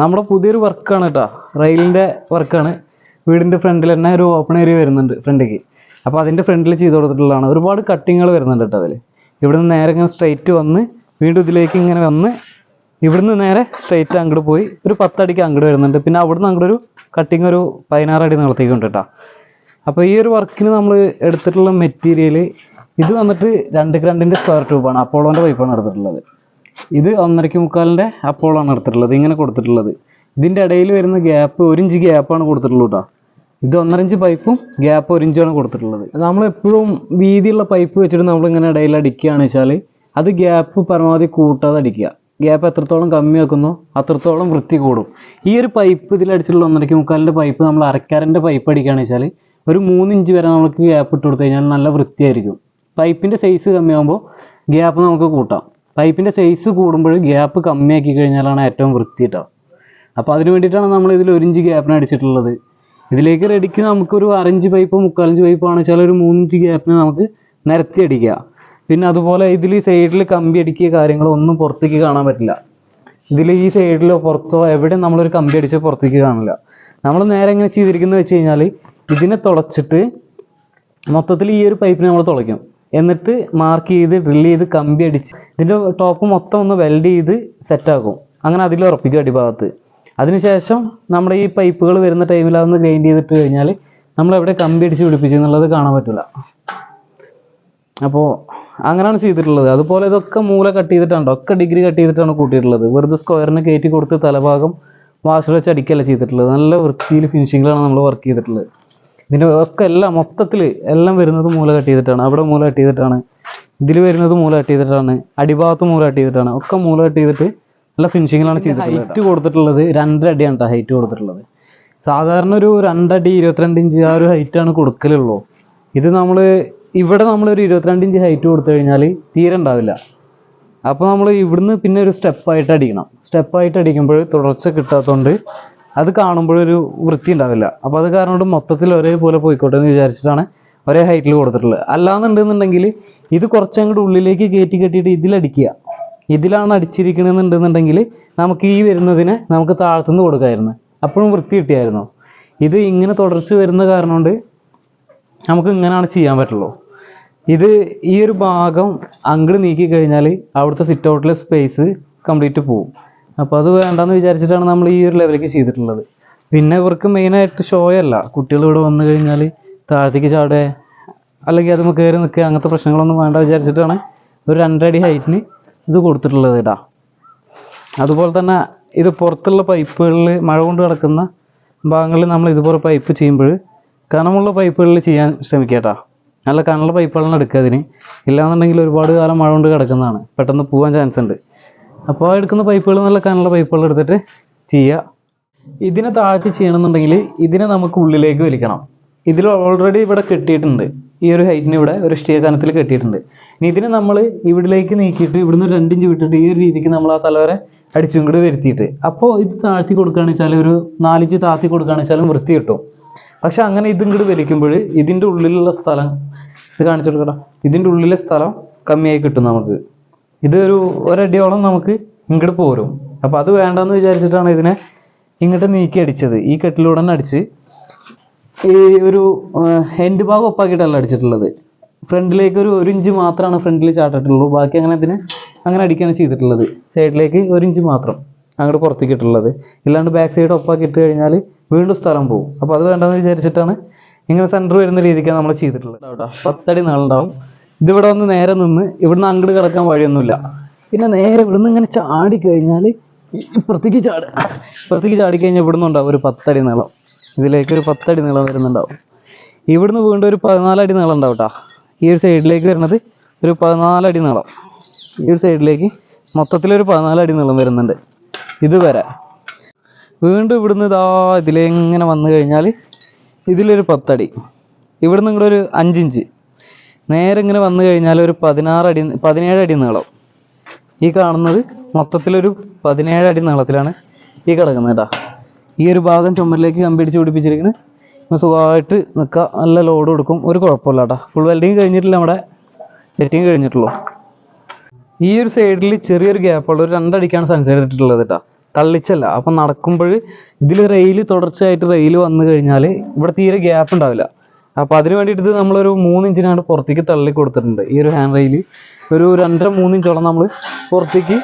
നമ്മുടെ പുതിയൊരു വർക്കാണ് കേട്ടോ. റെയിലിന്റെ വർക്കാണ്. വീടിന്റെ ഫ്രണ്ടിൽ തന്നെ ഒരു ഓപ്പൺ ഏരിയ വരുന്നുണ്ട് ഫ്രണ്ടിലേക്ക് അപ്പോൾ അതിന്റെ ഫ്രണ്ടിൽ ചെയ്ത് കൊടുത്തിട്ടുള്ളതാണ്. ഒരുപാട് കട്ടിങ്ങുകൾ വരുന്നുണ്ട് കേട്ടോ അതിൽ ഇവിടുന്ന് നേരെ ഇങ്ങനെ സ്ട്രെയിറ്റ് വന്ന് വീണ്ടും ഇതിലേക്ക് ഇങ്ങനെ വന്ന് ഇവിടുന്ന് നേരെ സ്ട്രെയിറ്റ് അങ്ങോട്ട് പോയി ഒരു പത്തടിക്ക് അങ്ങോട്ട് വരുന്നുണ്ട്. പിന്നെ അവിടുന്ന് അങ്ങോട്ട് ഒരു കട്ടിങ് ഒരു പതിനാറ് അടി നീളത്തേക്ക് ഉണ്ട് കേട്ടോ. അപ്പോൾ ഈ ഒരു വർക്കിന് നമ്മൾ എടുത്തിട്ടുള്ള മെറ്റീരിയൽ ഇത് വന്നിട്ട് രണ്ട് രണ്ടിന്റെ സ്ക്വയർ ട്യൂബാണ് അപ്പോളോന്റെ പൈപ്പാണ് എടുത്തിട്ടുള്ളത്. ഇത് ഒന്നരയ്ക്ക് മുക്കാലിന്റെ അപ്പോളാണ് എടുത്തിട്ടുള്ളത്. ഇങ്ങനെ കൊടുത്തിട്ടുള്ളത്. ഇതിന്റെ ഇടയിൽ വരുന്ന ഗ്യാപ്പ് ഒരു ഇഞ്ച് ഗ്യാപ്പാണ് കൊടുത്തിട്ടുള്ളൂ കേട്ടോ ഇത് ഒന്നരഞ്ച് പൈപ്പും ഗ്യാപ്പ് ഒരു കൊടുത്തിട്ടുള്ളത്. നമ്മളെപ്പോഴും വീതിയുള്ള പൈപ്പ് വെച്ചിട്ട് നമ്മൾ ഇങ്ങനെ ഇടയിൽ അടിക്കുകയാണ് വെച്ചാൽ അത് ഗ്യാപ്പ് പരമാവധി കൂട്ടാതെ അടിക്കുക. ഗ്യാപ്പ് എത്രത്തോളം കമ്മി വെക്കുന്നോ അത്രത്തോളം വൃത്തി കൂടും. ഈ ഒരു പൈപ്പ് ഇതിലടിച്ചിട്ടുള്ള ഒന്നരയ്ക്ക് മുക്കാലിന്റെ പൈപ്പ് നമ്മൾ അരക്കാരന്റെ പൈപ്പ് അടിക്കുകയാണ് വെച്ചാൽ ഒരു മൂന്ന് ഇഞ്ച് വരെ നമുക്ക് ഗ്യാപ്പ് ഇട്ട് കൊടുത്തു കഴിഞ്ഞാൽ നല്ല വൃത്തിയായിരിക്കും. പൈപ്പിന്റെ സൈസ് കമ്മിയാകുമ്പോൾ ഗ്യാപ്പ് നമുക്ക് കൂട്ടാം. പൈപ്പിന്റെ സൈസ് കൂടുമ്പോൾ ഗ്യാപ്പ് കമ്മിയാക്കി കഴിഞ്ഞാലാണ് ഏറ്റവും വൃത്തി കേട്ടോ അപ്പോൾ അതിന് വേണ്ടിയിട്ടാണ് നമ്മൾ ഇതിൽ ഒരു ഇഞ്ച് ഗ്യാപ്പിന് അടിച്ചിട്ടുള്ളത്. ഇതിലേക്ക് റെഡിക്ക് നമുക്കൊരു അരഞ്ച് പൈപ്പ് മുക്കാലഞ്ച് പൈപ്പ് ആണെന്ന് വെച്ചാൽ ഒരു മൂന്നിഞ്ച് ഗ്യാപ്പിന് നമുക്ക് നിരത്തി അടിക്കുക പിന്നെ അതുപോലെ ഇതിൽ സൈഡിൽ കമ്പി അടിക്കിയ കാര്യങ്ങളൊന്നും പുറത്തേക്ക് കാണാൻ പറ്റില്ല. ഇതിൽ ഈ സൈഡിലോ പുറത്തോ എവിടെ നമ്മളൊരു കമ്പി അടിച്ച് പുറത്തേക്ക് കാണില്ല. നമ്മൾ നേരെ എങ്ങനെ ചെയ്തിരിക്കുന്നത് വെച്ച് കഴിഞ്ഞാൽ ഇതിനെ തുളച്ചിട്ട് മൊത്തത്തിൽ ഈ ഒരു പൈപ്പിനെ നമ്മൾ തുളയ്ക്കും എന്നിട്ട് മാർക്ക് ചെയ്ത് ഡ്രില്ല് ചെയ്ത് കമ്പി അടിച്ച് ഇതിന്റെ ടോപ്പ് മൊത്തം ഒന്ന് വെൽഡ് ചെയ്ത് സെറ്റാക്കും അങ്ങനെ അതിൽ ഉറപ്പിക്കും അടിഭാഗത്ത്. അതിനുശേഷം നമ്മുടെ ഈ പൈപ്പുകൾ വരുന്ന ടൈമിൽ അതൊന്ന് ഗ്രൈൻഡ് ചെയ്തിട്ട് കഴിഞ്ഞാൽ നമ്മൾ എവിടെ കമ്പി അടിച്ച് പിടിപ്പിച്ചു എന്നുള്ളത് കാണാൻ പറ്റില്ല അപ്പോൾ അങ്ങനെയാണ് ചെയ്തിട്ടുള്ളത്. അതുപോലെ ഇതൊക്കെ മൂല കട്ട് ചെയ്തിട്ടാണ് ഒക്കെ ഡിഗ്രി കട്ട് ചെയ്തിട്ടാണ് കൂട്ടിയിട്ടുള്ളത്. വെറുതെ സ്ക്വയറിന് കയറ്റി കൊടുത്ത് തലഭാഗം വാഷർ വെച്ച് അടിക്കല്ല ചെയ്തിട്ടുള്ളത്. നല്ല വൃത്തിയിൽ ഫിനിഷിങ്ങിലാണ് നമ്മൾ വർക്ക് ചെയ്തിട്ടുള്ളത്. ഇതിന്റെ ഒക്കെ എല്ലാം മൊത്തത്തിൽ എല്ലാം വരുന്നത് മൂല കട്ട് ചെയ്തിട്ടാണ്. അവിടെ മൂല കട്ട് ചെയ്തിട്ടാണ്. ഇതിൽ വരുന്നത് മൂല കട്ട് ചെയ്തിട്ടാണ്. അടിഭാഗത്ത് മൂല കട്ട് ചെയ്തിട്ടാണ്. ഒക്കെ മൂല കട്ട് ചെയ്തിട്ട് നല്ല ഫിനിഷിങ്ങിലാണ് ചെയ്തിട്ടുള്ളത്. ഹൈറ്റ് കൊടുത്തിട്ടുള്ളത് രണ്ടര അടിയാണ് കേട്ടോ ഹൈറ്റ് കൊടുത്തിട്ടുള്ളത്. സാധാരണ ഒരു രണ്ടടി ഇരുപത്തിരണ്ട് ഇഞ്ച് ആ ഒരു ഹൈറ്റാണ് കൊടുക്കലുള്ളൂ. ഇത് നമ്മൾ ഇവിടെ നമ്മൾ ഒരു ഇരുപത്തിരണ്ട് ഇഞ്ച് ഹൈറ്റ് കൊടുത്തു കഴിഞ്ഞാൽ തീരെ ഉണ്ടാവില്ല. അപ്പോൾ നമ്മൾ ഇവിടുന്ന് പിന്നെ ഒരു സ്റ്റെപ്പായിട്ട് അടിക്കണം. സ്റ്റെപ്പായിട്ട് അടിക്കുമ്പോൾ തുടർച്ച കിട്ടാത്തതുകൊണ്ട് അത് കാണുമ്പോഴൊരു വൃത്തി ഉണ്ടാവില്ല. അപ്പോൾ അത് കാരണം കൊണ്ട് മൊത്തത്തിൽ ഒരേപോലെ പോയിക്കോട്ടെ എന്ന് വിചാരിച്ചിട്ടാണ് ഒരേ ഹൈറ്റിൽ കൊടുത്തിട്ടുള്ളത്. അല്ലാന്നുണ്ടെന്നുണ്ടെങ്കിൽ ഇത് കുറച്ചങ്ങോട്ട് ഉള്ളിലേക്ക് കയറ്റി കെട്ടിയിട്ട് ഇതിലടിക്കുക ഇതിലാണ് അടിച്ചിരിക്കണമെന്നുണ്ടെന്നുണ്ടെങ്കിൽ നമുക്ക് ഈ വരുന്നതിനെ നമുക്ക് താഴ്ത്തുനിന്ന് കൊടുക്കായിരുന്നു. അപ്പോഴും വൃത്തി കിട്ടിയായിരുന്നു. ഇത് ഇങ്ങനെ തുടർച്ച വരുന്ന കാരണം കൊണ്ട് നമുക്ക് ഇങ്ങനെയാണ് ചെയ്യാൻ പറ്റുള്ളൂ. ഇത് ഈ ഒരു ഭാഗം അങ്ങോട്ട് നീക്കി കഴിഞ്ഞാൽ അവിടുത്തെ സിറ്റ് ഔട്ടിലെ സ്പേസ് കംപ്ലീറ്റ് പോവും. അപ്പോൾ അത് വേണ്ടെന്ന് വിചാരിച്ചിട്ടാണ് നമ്മൾ ഈ ഒരു ലെവലിലേക്ക് ചെയ്തിട്ടുള്ളത്. പിന്നെ ഇവർക്ക് മെയിനായിട്ട് ഷോ അല്ല. കുട്ടികൾ ഇവിടെ വന്നു കഴിഞ്ഞാൽ താഴത്തേക്ക് ചാടുക അല്ലെങ്കിൽ അത് കയറി നിൽക്കുക അങ്ങനത്തെ പ്രശ്നങ്ങളൊന്നും വേണ്ട വിചാരിച്ചിട്ടാണ് ഒരു രണ്ടടി ഹൈറ്റിന് ഇത് കൊടുത്തിട്ടുള്ളത് ഇടാ അതുപോലെ തന്നെ ഇത് പുറത്തുള്ള പൈപ്പുകളിൽ മഴ കൊണ്ട് കിടക്കുന്ന ഭാഗങ്ങളിൽ നമ്മൾ ഇതുപോലെ പൈപ്പ് ചെയ്യുമ്പോൾ കനമുള്ള പൈപ്പുകളിൽ ചെയ്യാൻ ശ്രമിക്കുക നല്ല കനമുള്ള പൈപ്പുകളാണ് എടുക്കുക അതിന്. ഇല്ലാന്നുണ്ടെങ്കിൽ ഒരുപാട് കാലം മഴ കൊണ്ട് കിടക്കുന്നതാണ്. പെട്ടെന്ന് പോകാൻ ചാൻസ് ഉണ്ട്. അപ്പോൾ എടുക്കുന്ന പൈപ്പുകൾ നല്ല കനുള്ള പൈപ്പുകൾ എടുത്തിട്ട് ചെയ്യുക ഇതിനെ താഴ്ത്തി ചെയ്യണമെന്നുണ്ടെങ്കിൽ ഇതിനെ നമുക്ക് ഉള്ളിലേക്ക് വലിക്കണം. ഇതിൽ ഓൾറെഡി ഇവിടെ കെട്ടിയിട്ടുണ്ട്. ഈ ഒരു ഹൈറ്റിന് ഇവിടെ ഒരു സ്റ്റേ കനത്തിൽ കെട്ടിയിട്ടുണ്ട്. ഇനി ഇതിനെ നമ്മൾ ഇവിടേക്ക് നീക്കിയിട്ട് ഇവിടുന്ന് രണ്ട് ഇഞ്ച് വിട്ടിട്ട് ഈ ഒരു രീതിക്ക് നമ്മൾ ആ തലവരെ അടിച്ചും കൂടി വരുത്തിയിട്ട്. അപ്പോൾ ഇത് താഴ്ത്തി കൊടുക്കുകയാണെന്ന് വെച്ചാൽ ഒരു നാലിഞ്ച് താഴ്ത്തി കൊടുക്കുകയാണെന്ന് വെച്ചാലും വൃത്തി കിട്ടും. പക്ഷെ അങ്ങനെ ഇതും കൂടി വലിക്കുമ്പോൾ ഇതിന്റെ ഉള്ളിലുള്ള സ്ഥലം ഇത് കാണിച്ചു കൊടുക്കടാ. ഇതിന്റെ ഉള്ളിലെ സ്ഥലം കമ്മിയായി കിട്ടും നമുക്ക്. ഇത് ഒരു ഒരടിയോളം നമുക്ക് ഇങ്ങോട്ട് പോരും. അപ്പോൾ അത് വേണ്ടെന്ന് വിചാരിച്ചിട്ടാണ് ഇതിനെ ഇങ്ങോട്ട് നീക്കി അടിച്ചത്. ഈ കെട്ടിലൂടെ തന്നെ അടിച്ച് ഈ ഒരു എൻഡ് ഭാഗം ഒപ്പാക്കിയിട്ടല്ല അടിച്ചിട്ടുള്ളത്. ഫ്രണ്ടിലേക്ക് ഒരു ഒരു ഇഞ്ച് മാത്രമാണ് ഫ്രണ്ടിൽ ചാട്ടിട്ടുള്ളൂ. ബാക്കി അങ്ങനെ അതിന് അങ്ങനെ അടിക്കുകയാണ് ചെയ്തിട്ടുള്ളത്. സൈഡിലേക്ക് ഒരു ഇഞ്ച് മാത്രം അങ്ങോട്ട് പുറത്തേക്ക് ഇട്ടുള്ളത് ഇല്ലാണ്ട് ബാക്ക് സൈഡ് ഒപ്പാക്കി ഇട്ട് കഴിഞ്ഞാൽ വീണ്ടും സ്ഥലം പോകും അപ്പോൾ അത് വേണ്ടെന്ന് വിചാരിച്ചിട്ടാണ് ഇങ്ങനെ സെന്റർ വരുന്ന രീതിക്കാണ് നമ്മൾ ചെയ്തിട്ടുള്ളത്. കേട്ടോ. പത്തടി നീളുണ്ടാവും. ഇതിവിടെ വന്ന് നേരെ നിന്ന് ഇവിടുന്ന് അങ്ങോട്ട് കിടക്കാൻ വഴിയൊന്നുമില്ല. പിന്നെ നേരെ ഇവിടുന്ന് ഇങ്ങനെ ചാടി കഴിഞ്ഞാൽ ഇപ്പുറത്തേക്ക് ചാട്. ഇപ്പുറത്തേക്ക് ചാടിക്കഴിഞ്ഞാൽ ഇവിടുന്ന് ഉണ്ടാവും ഒരു പത്തടി നീളം. ഇതിലേക്ക് ഒരു പത്തടി നീളം വരുന്നുണ്ടാവും. ഇവിടുന്ന് വീണ്ടും ഒരു പതിനാലടി നീളം ഉണ്ടാവും കേട്ടോ ഈ ഒരു സൈഡിലേക്ക് വരുന്നത് ഒരു പതിനാലടി നീളം. ഈ ഒരു സൈഡിലേക്ക് മൊത്തത്തിലൊരു പതിനാലടി നീളം വരുന്നുണ്ട്. ഇതുവരെ. വീണ്ടും ഇവിടുന്ന് ഇതാ ഇതിലെങ്ങനെ വന്നു കഴിഞ്ഞാൽ ഇതിലൊരു പത്തടി. ഇവിടുന്ന് ഇങ്ങോട്ട് ഒരു അഞ്ചിഞ്ച്. നേരെ ഇങ്ങനെ വന്നു കഴിഞ്ഞാൽ ഒരു പതിനാറ് അടി പതിനേഴ് അടി നീളം. ഈ കാണുന്നത് മൊത്തത്തിലൊരു പതിനേഴ് അടി നീളത്തിലാണ് ഈ കിടക്കുന്നത് കേട്ടോ. ഈ ഒരു ഭാഗം ചുമരിലേക്ക് കമ്പിടിച്ച് പിടിപ്പിച്ചിരിക്കുന്നത് സുഖമായിട്ട് നിൽക്കുക നല്ല ലോഡ് കൊടുക്കും. ഒരു കുഴപ്പമില്ല കേട്ടോ. ഫുൾ വെൽഡിങ് കഴിഞ്ഞിട്ടില്ല നമ്മുടെ. സെറ്റിങ് കഴിഞ്ഞിട്ടുള്ളൂ. ഈ ഒരു സൈഡിൽ ചെറിയൊരു ഗ്യാപ്പുള്ള ഒരു രണ്ടടിക്കാണ് സൺസൈഡ് ഇട്ടിട്ടുള്ളത് കേട്ടോ. തള്ളിച്ചല്ല. അപ്പം നടക്കുമ്പോൾ ഇതിൽ റെയിൽ തുടർച്ചയായിട്ട് റെയിൽ വന്നു കഴിഞ്ഞാൽ ഇവിടെ തീരെ ഗ്യാപ്പ് ഉണ്ടാവില്ല. അപ്പോൾ അതിന് വേണ്ടിയിട്ട് ഇത് നമ്മളൊരു മൂന്ന് ഇഞ്ചിനാണ് പുറത്തേക്ക് തള്ളി കൊടുത്തിട്ടുണ്ട്. ഈ ഒരു ഹാൻഡ് റെയിൽ ഒരു രണ്ടര മൂന്ന് ഇഞ്ചോളം നമ്മൾ പുറത്തേക്ക്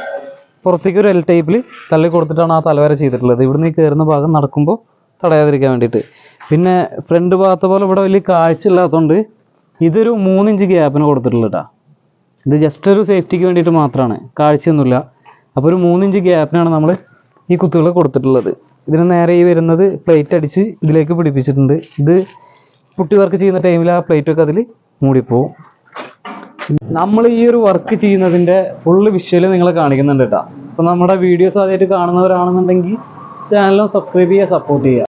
പുറത്തേക്ക് ഒരു എൽ ടൈപ്പിൽ തള്ളി കൊടുത്തിട്ടാണ് ആ തലവര ചെയ്തിട്ടുള്ളത്. ഇവിടുന്ന് ഈ കയറുന്ന ഭാഗം നടക്കുമ്പോൾ തടയാതിരിക്കാൻ വേണ്ടിയിട്ട്. പിന്നെ ഫ്രണ്ട് ഭാഗത്തെ പോലെ ഇവിടെ വലിയ കാഴ്ച ഇല്ലാത്തതുകൊണ്ട് ഇതൊരു മൂന്നിഞ്ച് ഗ്യാപ്പിന് കൊടുത്തിട്ടുള്ളൂ കേട്ടോ ഇത് ജസ്റ്റ് ഒരു സേഫ്റ്റിക്ക് വേണ്ടിയിട്ട് മാത്രമാണ് കാഴ്ചയൊന്നുമില്ല. അപ്പോൾ ഒരു മൂന്നിഞ്ച് ഗ്യാപ്പിനാണ് നമ്മൾ ഈ കുത്തുകൾ കൊടുത്തിട്ടുള്ളത്. ഇതിന് നേരെ ഈ വരുന്നത് പ്ലേറ്റ് അടിച്ച് ഇതിലേക്ക് പിടിപ്പിച്ചിട്ടുണ്ട്. ഇത് പുട്ടി വർക്ക് ചെയ്യുന്ന ടൈമിൽ ആ പ്ലേറ്റ് ഒക്കെ അതിൽ മൂടിപ്പോവും. നമ്മൾ ഈ ഒരു വർക്ക് ചെയ്യുന്നതിന്റെ ഫുള്ള് വിഷ്വൽ നിങ്ങളെ കാണിക്കുന്നുണ്ട് കേട്ടോ അപ്പോൾ നമ്മുടെ വീഡിയോസ് ആദ്യമായിട്ട് കാണുന്നവരാണെന്നുണ്ടെങ്കിൽ ചാനലും സബ്സ്ക്രൈബ് ചെയ്യുക സപ്പോർട്ട് ചെയ്യുക.